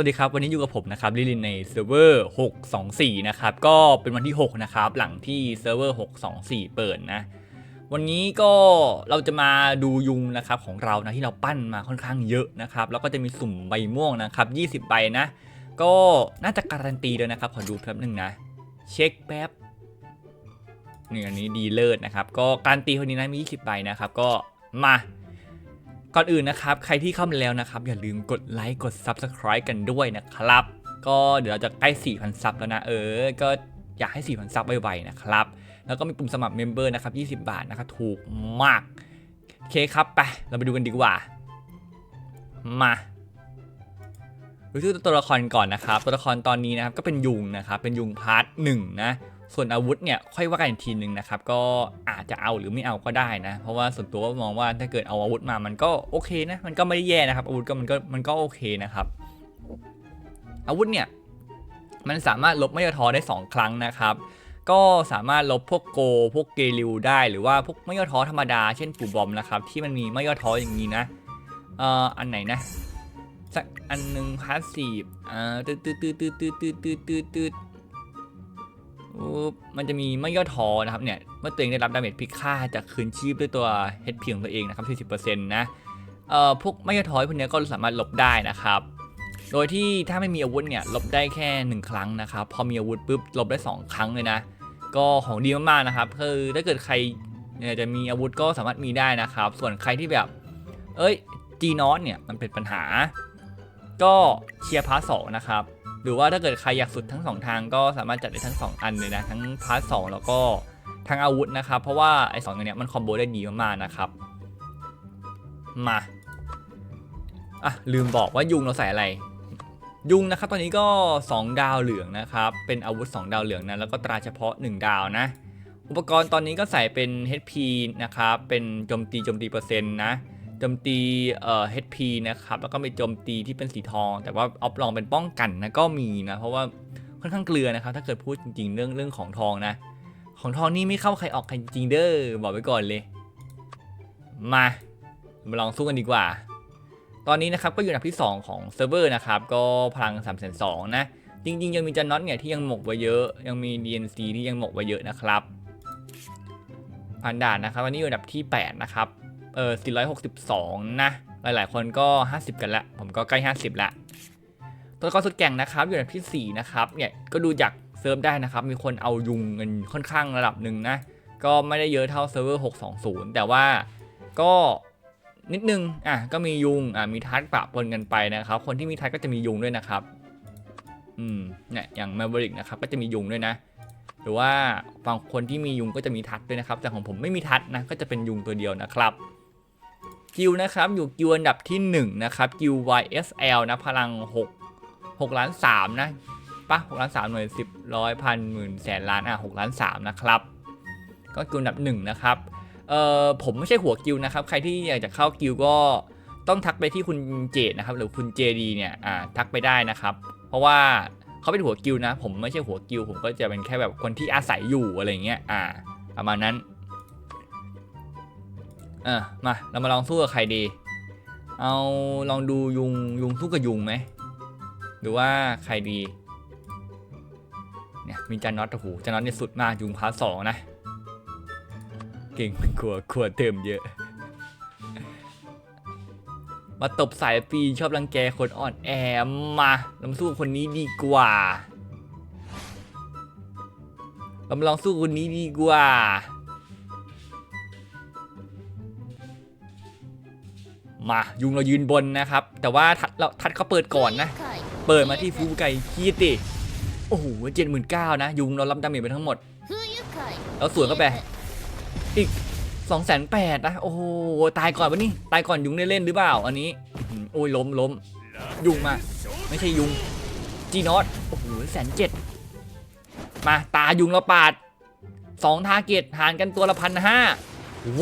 วัสดีครับวันนี้อยู่กับผมนะครับลิลินในเซิร์ฟเวอร์624 นะครับ ก็เป็นวันที่ 6 นะครับ หลังที่เซิร์ฟเวอร์624 เปิดนะ วันนี้ก็เราจะมาดูยุงนะครับของเรานะที่เราปั้นมาค่อนข้างเยอะนะครับ แล้วก็จะมีสุ่มใบม่วงนะครับ 20 ใบนะ ก็น่าจะการันตีเลยนะครับ ขอดูแป๊บหนึ่งนะ เช็คแป๊บนี่อันนี้ดีเลิศนะครับ ก็การันตีคนนี้นะมี 20 ใบนะครับ ก็มา ก่อนอื่นนะครับ ใครที่เข้ามาแล้วนะครับ อย่าลืมกดไลค์กด Subscribe กันด้วยนะครับ ก็เดี๋ยวเราจะใกล้ 4,000 ซับแล้วนะ เออ ก็อยากให้ 4,000 ซับไวๆนะครับ แล้วก็มีปุ่มสมัครเมมเบอร์นะครับ 20 บาทนะครับ ถูกมาก โอเคครับ ไป เราไปดูกันดีกว่า มาดูชื่อตัวละครก่อนนะครับ ตัวละครตอนนี้นะครับ ก็เป็นยุงนะครับ เป็นยุงพาร์ทหนึ่งนะ ส่วนอาวุธเนี่ยค่อยว่ากันอีกทีหนึ่งนะครับก็อาจจะเอาหรือไม่เอาก็ได้นะ เพราะว่าส่วนตัวมองว่าถ้าเกิดเอาอาวุธมามันก็โอเคนะมันก็ไม่ได้แย่นะครับอาวุธก็มันก็มันก็โอเคนะครับ อาวุธเนี่ยมันสามารถลบไม่ยอทอได้ 2 ครั้งนะครับ ก็สามารถลบพวกโก พวกเกลิวได้หรือว่าพวกไม่ย่อท้อธรรมดาเช่นปู่บอมนะครับที่มันมีไม่ย่อท้ออย่างนี้นะเอ่ออันไหนนะสักอันหนึ่งพาสซีฟอ่าตืดตืดตืดตืดตืดตืดตืดตืด มันจะมีไม่ย่อท้อนะครับเนี่ยเมื่อตัวเองได้รับดาเมจพิฆาตจะคืนชีพด้วยตัว HP ของตัวเองนะครับ 40%นะเอ่อพวกไม่ย่อท้อพวกนี้ก็สามารถลบได้นะครับ โดยที่ถ้าไม่มีอาวุธเนี่ยลบได้แค่ 1 ครั้งนะครับ พอมีอาวุธปุ๊บลบได้ 2 ครั้งเลยนะ ก็ของดีมากๆนะครับคือถ้าเกิดใครเนี่ยจะมีอาวุธก็สามารถมีได้นะครับ ส่วนใครที่แบบ เอ้ยจีนอสเนี่ยมันเป็นปัญหา ก็เชียร์พาร์ทสองนะครับ หรือว่าถ้าเกิดใครอยากสุดทั้งสองทางก็สามารถจัดได้ทั้งสองอันเลยนะ ทั้งพาร์ทสองแล้วก็ทั้งอาวุธนะครับ เพราะว่าไอ้สองอย่างเนี้ยมันคอมโบได้ดีมากๆนะครับ มาอะลืมบอกว่ายุงเราใส่อะไร ยุงนะครับตอนนี้ก็ 2 ดาวเหลืองนะครับ เป็นอาวุธ 2 ดาวเหลืองนะแล้วก็ตราเฉพาะ 1 ดาวนะ อุปกรณ์ตอนนี้ก็ใส่เป็น HP นะครับเป็นโจมตีโจมตีเปอร์เซ็นต์นะ โจมตีเอ่อ HP นะครับ แล้วก็มีโจมตีที่เป็นสีทอง แต่ว่าออฟลองเป็นป้องกันนะก็มีนะ เพราะว่าค่อนข้างเกลือนะครับ ถ้าเกิดพูดจริง ๆ เรื่องเรื่องของทองนะ ของทองนี่ไม่เข้าใครออกใครจริงเด้อบอกไว้ก่อนเลย มามาลองสู้กันดีกว่า ตอนนี้นะครับก็อยู่อันดับที่ 2 ของเซิร์ฟเวอร์นะครับ ก็พลัง3 2 0 0 0นะ จริง ๆ ยังมีจันน็อตเนี่ยที่ยังหมกไว้เยอะ ยังมี DNC ที่ยังหมกไว้เยอะนะครับผ่านด่านนะครับวันนี้อยู่อันดับที่ 8 นะครับ เออ462 นะ หลายๆ คนก็ 50 กันละ ผมก็ใกล้ 50 ละตัวละครสุดแก่งนะครับ อยู่อันที่ 4 นะครับ เนี่ยก็ดูจากเซิร์ฟได้นะครับ มีคนเอายุงเงินค่อนข้างระดับหนึ่งนะ ก็ไม่ได้เยอะเท่าเซิร์ฟเวอร์ 620 แต่ว่าก็นิดนึง อะ ก็มียุง อะ มีทัดปะปนกันไปนะครับ คนที่มีทัดก็จะมียุงด้วยนะครับ อืม เนี่ย อย่างแมวริกนะครับ ก็จะมียุงด้วยนะ หรือว่าบางคนที่มียุงก็จะมีทัดด้วยนะครับ แต่ของผมไม่มีทัดนะ ก็จะเป็นยุงตัวเดียวนะครับ กิวนะครับอยู่กิวอันดับที่1นะครับกิว YSL นะพลัง 6 6ล้าน3นะปะ6ล้าน3หน่วย10ร้อยพันหมื่นแสนล้านอะ6ล้าน3นะครับก็กิวอันดับ1นะครับเอ่อผมไม่ใช่หัวกิวนะครับใครที่อยากจะเข้ากิวก็ต้องทักไปที่คุณเจดนะครับหรือคุณเจดีเนี่ยอ่าทักไปได้นะครับ เพราะว่าเขาเป็นหัวกิวนะ ผมไม่ใช่หัวกิวผมก็จะเป็นแค่แบบคนที่อาศัยอยู่อะไรเงี้ยอ่าประมาณนั้น ออมาเรามาลองสู้กับใครดี เอาลองดูยุงยุงสู้กับยุงไหมหรือว่าใครดีเนี่ยมีจานน็อตโอ้โหจานน็อตเนี่ยสุดมากยุงพาร์ทสองนะ เก่งกลัวกลัวเติมเยอะ มาตบสายฟรีชอบรังแกคนอ่อนแอมาเรามาสู้คนนี้ดีกว่าเรามาลองสู้คนนี้ดีกว่า มายุงเรายืนบนนะครับ แต่ว่าทัดเราทัดเขาเปิดก่อนนะ เปิดมาที่ฟูไก่คีติโอ้โหเจ็ดหมื่นเก้านะ ยุงเรารับดาเมจไปทั้งหมด แล้วสวนเข้าไป อีก2องแสนแปดนะ โอ้โห ตายก่อนวะนี่ ตายก่อนยุงได้เล่นหรือเปล่า อันนี้ โอ้ยล้มล้มยุงมา ไม่ใช่ยุง จีนอตโอ้โหแสนเจ็ดมาตายุงเราปาดสองทาร์เกตหารกันตัวละพันห้า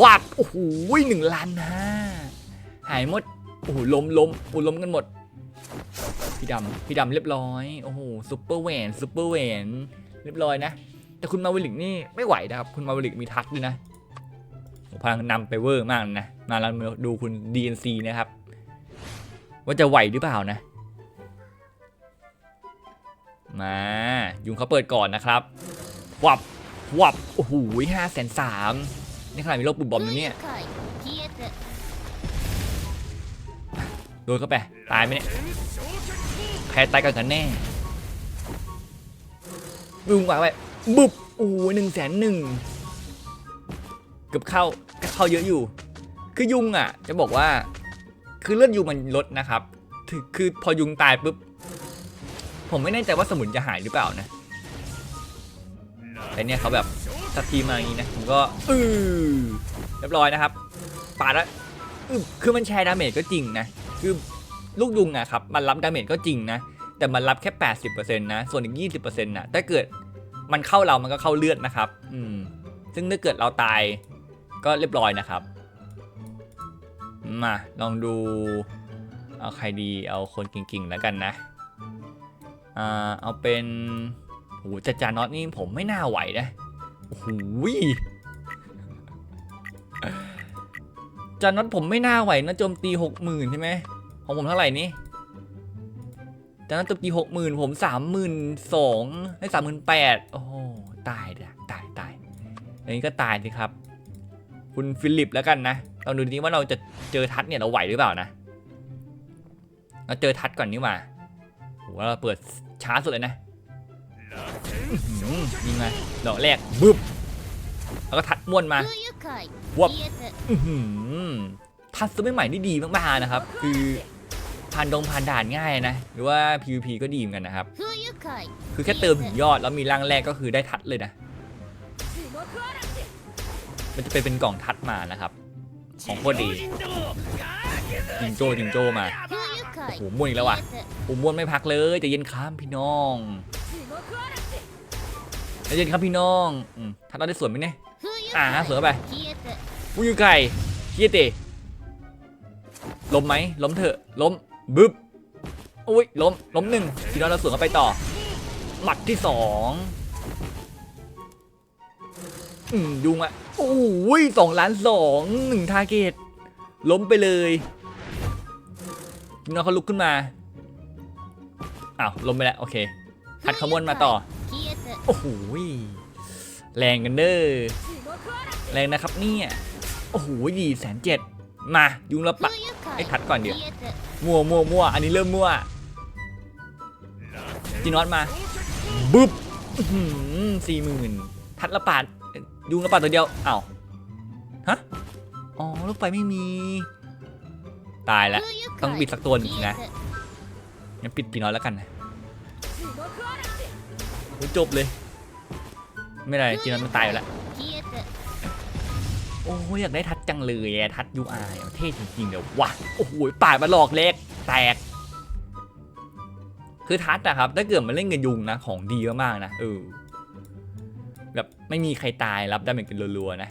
วับโอ้โหหนึ่งล้านห้า หายหมด โอ้โหล้มล้มโอ้ล้มกันหมด พี่ดำพี่ดำเรียบร้อย โอ้โหซุปเปอร์แหวนซุปเปอร์แหวนเรียบร้อยนะ แต่คุณมาวิลิกนี่ไม่ไหวนะครับ คุณมาวิลิกมีทัชด้วยนะพลังนำไปเวอร์มากนะ มาแเราดูคุณ DNC นะครับ ว่าจะไหวหรือเปล่านะ มา ยุงเขาเปิดก่อนนะครับ วับ วับ โอ้โหห้าแสนสามนี่ขนาดมีโลกปุ่บอมนะเนี่ย โดนเข้าไปตายไหมเนี่ยใครตายกันกันแน่บุ้งวางไปบุบโอ้โหนึ่งแสนหนึ่งเกือบเข้าก็เข้าเยอะอยู่ คือยุงอะ จะบอกว่า คือเลือดยุงมันลดนะครับคือพอยุงตายปุ๊บผมไม่แน่ใจว่าสมุนจะหายหรือเปล่านะแต่เนี่ยเขาแบบสตรีมาอย่างนี้นะผมก็อือเรียบร้อยนะครับปาดแล้วคือมันแชร์ดาเมจก็จริงนะ คือลูกยุงอะครับมันรับดาเมจก็จริงนะ แต่มันรับแค่ 80%นะส่วนอีก 20%นะถ้าเกิดมันเข้าเรามันก็เข้าเลือดนะครับอืมซึ่งถ้าเกิดเราตายก็เรียบร้อยนะครับมาลองดูเอาใครดีเอาคนเก่งๆแล้วกันนะอ่าเอาเป็นโหจัจาน็อตนี่ผมไม่น่าไหวนะโอ้โหจาน็อตผมไม่น่าไหวนะโจมตีหกหมื่นใช่ไหม ของผมเท่าไหร่นี่ตอนนั้นตุกี่หกหมื่นผมสามหมื่นสองให้สามหมื่นแปดโอ้โหตายเลยตายตายอันนี้ก็ตายสิครับ คุณฟิลิปแล้วกันนะเราดูดีว่าเราจะเจอทัดเนี่ยเราไหวหรือเปล่านะเราเจอทัดก่อนนี่มาโหเราเปิดช้าสุดเลยนะยิงมาดอกแรกบึ๊บแล้วก็ทัดม้วนมาวบทัดซื้อใหม่นี่ดีมากๆนะครับ คือ ผ่านดงผ่านด่านง่ายนะ หรือว่า PVP ก็ดีเหมือนกันนะครับ คือแค่เติมถึงยอดแล้วมีร่างแรกก็คือได้ทัดเลยนะ มันจะเป็นเป็นกล่องทัดมานะครับ ของพอดีจิงโจ้จิงโจ้มา โอ้โหม้วนอีกแล้วว่ะโอ้ม้วนไม่พักเลยจะเย็นครับพี่น้องจะเย็นครับพี่น้องทัดเราได้สวนไหมเนี่ย อ่าสวนไปวุ้ยูไก่เฮียเตล้มไหมล้มเถอะล้ม บึ๊บอุ้ยล้มล้มหนึ่งทีนี้เราสวนเข้าไปต่อ หมัดที่สองอืมยุงอะโอ้ยสองล้านสองหนึ่งทาร์เกตล้มไปเลยน้องเขาลุกขึ้นมาอ้าวล้มไปแล้ว โอเคหัดขมวนมาต่อ โอ้โหแรงกันเด้อแรงนะครับเนี่ยโอ้โหยี่แสนเจ็ด มายุงละปักไอ้ขัดก่อนเดี๋ยวมัวมัวมัวอันนี้เริ่มมัวจีนอตมาบึ๊บสี่หมื่นทัดละปาดยุงละปาดตัวเดียวอ้าวฮะอ๋อลูกไฟไม่มี ตายแล้วต้องปิดสักตัวนึงนะงั้นปิดจีนอตแล้วกันจบเลย ไม่ไรจีนอตมันตายอยู่แล้ว โอ้ยอยากได้ทัดจังเลยอะทัดยูไอเท่จริงๆเดี๋ยวว่ะโอ้โหปามาหลอกเล็กแตก คือทัดอะครับถ้าเกิดมันเล่นกับยุงนะของดีมากๆนะเออแบบไม่มีใครตายรับได้เหมือนกันรัวๆนะ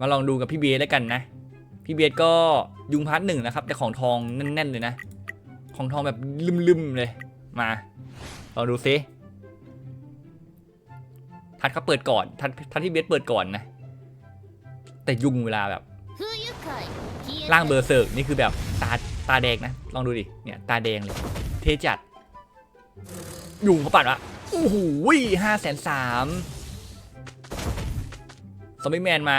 มาลองดูกับพี่เบสแล้วกันนะ พี่เบสก็ยุงพาร์ทหนึ่งนะครับ แต่ของทองแน่นๆเลยนะ ของทองแบบลืมๆเลยมาลองดูซิทัดเขาเปิดก่อนทัดทัดพี่เบสเปิดก่อนนะ แต่ยุงเวลาแบบร่างเบอร์เซิร์กนี่คือแบบตาตาแดงนะ ลองดูดิ เนี่ยตาแดงเลย เทจัด ยุงเขาปัดนวะโอ้โหห้าแสนสามซอมบี้แมนมา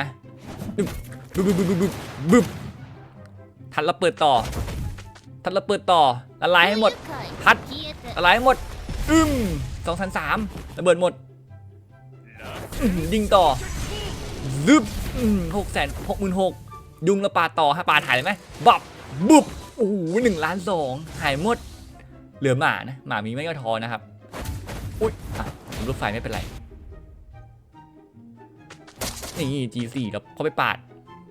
บึ๊บบึ๊บบึ๊บบึ๊บบึ๊บทัดเราเปิดต่อ ทัดเราเปิดต่อ ละลายให้หมด ทัด ละลายให้หมด อึ้มสองแสนสามระเบิดหมด ยิงต่อ ซึบหกแสนหกหมื่นหกยุงละปลาต่อให้ปลาถ่ายเลยไหมบับบุบโอ้โหหนึ่งล้านสองหายหมด เหลือหมานะหมามีไม่ก็ทอนะครับ อุ้ยอะผมรถไฟไม่เป็นไร นี่ G4 แล้วเขาไปปาด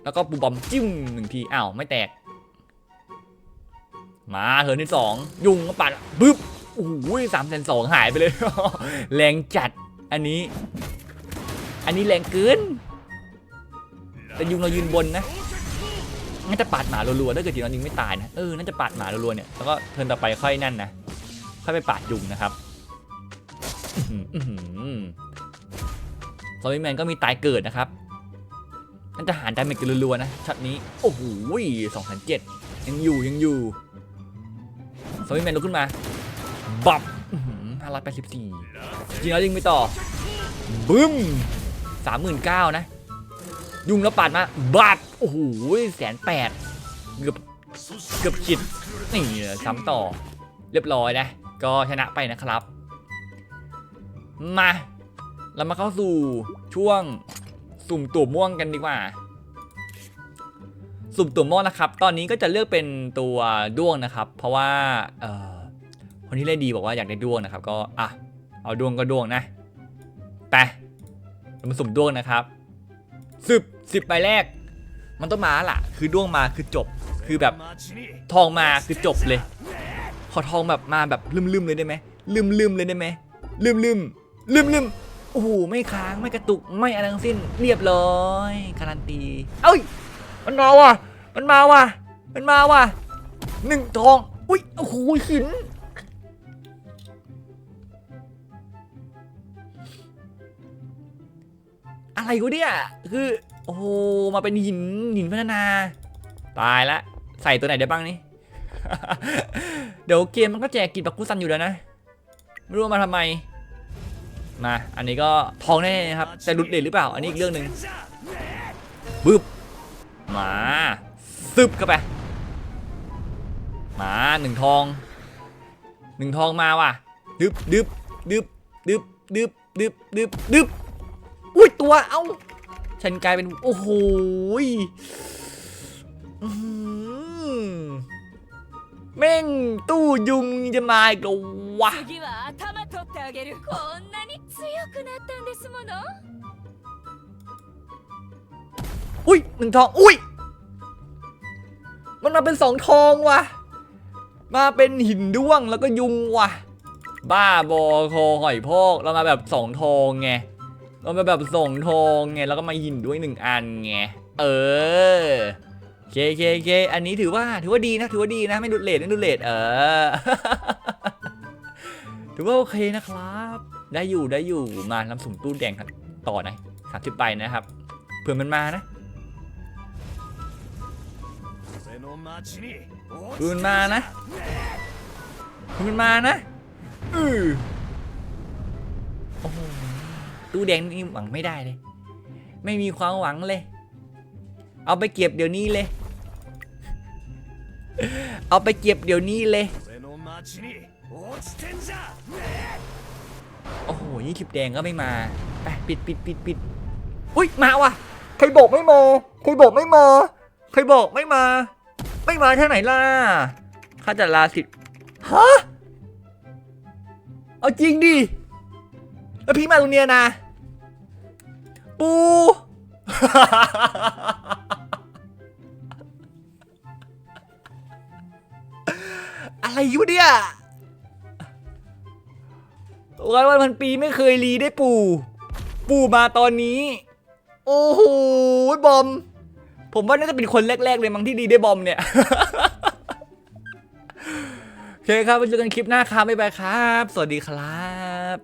แล้วก็ปูบอมจิ้มหนึ่งทีอ้าวไม่แตก มาเทินที่สองยุงก็ปาดบึ๊บโอ้โหสามแสนสองหายไปเลย แรงจัดอันนี้ อันนี้แรงเกิน แต่ยุงเรายืนบนนะน่าจะปาดหมารัวๆถ้าเกิดจีนอนยิงไม่ตายนะเออน่าจะปาดหมารัวๆเนี่ยแล้วก็เทิร์นต่อไปค่อยนั่นนะค่อยไปปาดยุงนะครับซอมบี้แมนก็มีตายเกิดนะครับน่าจะหารดาเมจกันรัวๆนะช็อตนี้โอ้โหสองพันเจ็ดยังอยู่ยังอยู่ซอมบี้แมนลุกขึ้นมาบับห้าร้อยแปดสิบสี่จริงแล้วยิงไปต่อบึ้มสามหมื่นเก้านะ ยุงแล้วปาดมาบาดโอ้โหแสนแปดเกือบเกือบขิดนี่ซ้ำต่อ เรียบร้อยนะ ก็ชนะไปนะครับ มา เรามาเข้าสู่ช่วงสุ่มตัวม่วงกันดีกว่า สุ่มตัวม่วงนะครับ ตอนนี้ก็จะเลือกเป็นตัวด้วงนะครับ เพราะว่าเออคนที่เล่นดีบอกว่าอยากได้ด้วงนะครับ ก็อะเอาด้วงก็ด้วงนะไปเรามาสุ่มด้วงนะครับสิบ สิบใบแรก มันต้องมาล่ะ คือด้วงมาคือจบ คือแบบทองมาคือจบเลย ขอทองแบบมาแบบลืมๆเลยได้ไหมลืมๆเลยได้ไหมลืมๆลืมๆโอ้โหไม่ค้างไม่กระตุกไม่อะไรทั้งสิ้นเรียบร้อยการันตี เอ้ย มันมาว่ะ มันมาว่ะ มันมาว่ะหนึ่งทอง อุ้ยโอ้โหหินอะไรกูเนี่ยคือ โอ้โหมาเป็นหินหินพัฒนา ตายละ ใส่ตัวไหนได้บ้างนี่ เดี๋ยวเกมมันก็แจกกินบักกุซันอยู่แล้วนะ ไม่รู้มาทำไม มา อันนี้ก็ทองแน่ๆนะครับแต่หลุดเด่นหรือเปล่า อันนี้อีกเรื่องหนึ่งบึบมาซึบเข้าไป มาหนึ่งทองหนึ่งทองมาว่ะดึบดึบดึบดึบดึบดึบดึบดึบอุ้ยตัว เอ้า ฉันกลายเป็น โอ้โหแม่งตู้ยุงจะมาอีกแววะอุ้ยหนึ่งทอง อุ้ย มันมาเป็นสองทองวะมาเป็นหินด้วงแล้วก็ยุงวะบ้าบอคอหอยพอกเรามาแบบสองทองไง เรามาแบบสองทองไงแล้วก็มาหินด้วยหนึ่งอันไงเออเคเคเคอันนี้ถือว่าถือว่าดีนะถือว่าดีนะไม่ดุเลทไม่ดุเลทเออถือว่าโอเคนะครับ ได้อยู่ได้อยู่มาลำสุ่มตู้แดงครับต่อนะสามสิบใบนะครับเผื่อมันมานะคืนมานะคืนมานะอือโอ้โห ตู้แดงนี่หวังไม่ได้เลย ไม่มีความหวังเลย เอาไปเก็บเดี๋ยวนี้เลย เอาไปเก็บเดี๋ยวนี้เลย โอ้โหยี่สิบแดงก็ไม่มา ไปปิดปิดปิดปิดอุ้ยมาว่ะ ใครบอกไม่มา ใครบอกไม่มา ใครบอกไม่มา ไม่มาเท่าไหนล่ะ ข้าจะลาสิทธิ์ฮะ เอาจริงดิ แล้วพี่มาตรงเนี้ยนะ ปู อะไรอยู่เนี่ยร้อยวันพันปีไม่เคยรีได้ปู่ ปู่มาตอนนี้ โอ้โหบอม ผมว่าน่าจะเป็นคนแรก ๆ เลยมั้งที่ดีได้บอมเนี่ยโอเคครับไว้เจอกันคลิปหน้าครับบ๊ายบายครับ สวัสดีครับ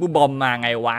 บูบอมมาไงวะ